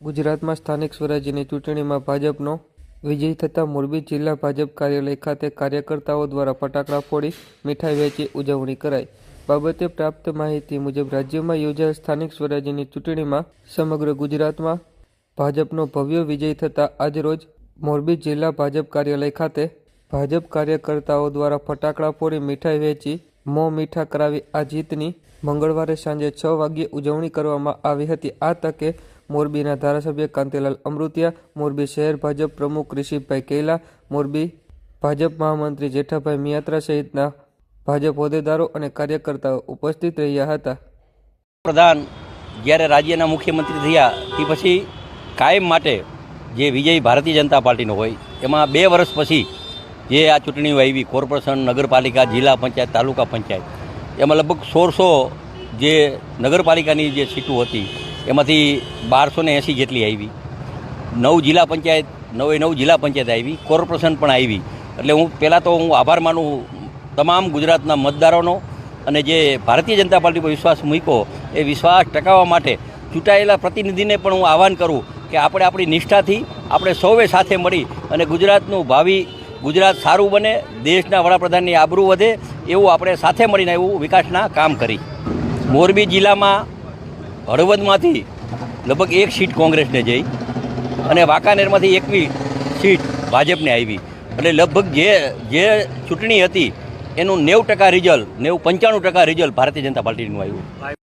ગુજરાતમાં સ્થાનિક સ્વરાજ્યની ચૂંટણીમાં ભાજપનો વિજય થતાં મોરબી જિલ્લા ભાજપ કાર્યાલય ખાતે કાર્યકર્તાઓ દ્વારા ફટાકડા ફોડી મીઠાઈ વહેંચી ઉજવણી કરાઈ. બાબતે પ્રાપ્ત માહિતી મુજબ રાજ્યમાં યોજાયેલ સ્થાનિક સ્વરાજ્યની ચૂંટણીમાં સમગ્ર ગુજરાતમાં ભાજપનો ભવ્ય વિજય થતાં આજરોજ મોરબી જિલ્લા ભાજપ કાર્યાલય ખાતે ભાજપ કાર્યકર્તાઓ દ્વારા ફટાકડા ફોડી મીઠાઈ વહેંચી મોં મીઠા કરાવી આ જીતની મંગળવારે સાંજે છ વાગ્યે ઉજવણી કરવામાં આવી હતી. આ તકે મોરબીના ધારાસભ્ય કાંતિલાલ અમૃતિયા, મોરબી શહેર ભાજપ પ્રમુખ ઋષિભાઈ કેલા, મોરબી ભાજપ મહામંત્રી જેઠાભાઈ મિયાત્રા સહિતના ભાજપ હોદ્દેદારો અને કાર્યકર્તાઓ ઉપસ્થિત રહ્યા હતા. પ્રધાન જ્યારે રાજ્યના મુખ્યમંત્રી થયા, તે પછી કાયમ માટે જે વિજય ભારતીય જનતા પાર્ટીનો હોય, એમાં બે વર્ષ પછી જે આ ચૂંટણીઓ આવી, કોર્પોરેશન, નગરપાલિકા, જિલ્લા પંચાયત, તાલુકા પંચાયત, એમાં લગભગ સોળસો જે નગરપાલિકાની જે સીટો હતી એમાંથી બારસો ને એંસી જેટલી આવી. નવ જિલ્લા પંચાયત, નવે નવ જિલ્લા પંચાયત આવી, કોર્પોરેશન પણ આવી. એટલે હું પહેલાં તો હું આભાર માનું તમામ ગુજરાતના મતદારોનો અને જે ભારતીય જનતા પાર્ટી પર વિશ્વાસ મૂક્યો, એ વિશ્વાસ ટકાવવા માટે ચૂંટાયેલા પ્રતિનિધિને પણ હું આહવાન કરું કે આપણે આપણી નિષ્ઠાથી આપણે સૌએ સાથે મળી અને ગુજરાતનું ભાવિ, ગુજરાત સારું બને, દેશના વડાપ્રધાનની આબરૂ વધે, એવું આપણે સાથે મળીને એવું વિકાસના કામ કરી. મોરબી જિલ્લામાં હળવદમાંથી લગભગ એક સીટ કોંગ્રેસને જઈ અને વાંકાનેરમાંથી એકવી સીટ ભાજપને આવી. એટલે લગભગ જે જે ચૂંટણી હતી, એનું નેવું ટકા રિઝલ્ટ, નેવું પંચાણું ટકા રિઝલ્ટ ભારતીય જનતા પાર્ટીનું આવ્યું.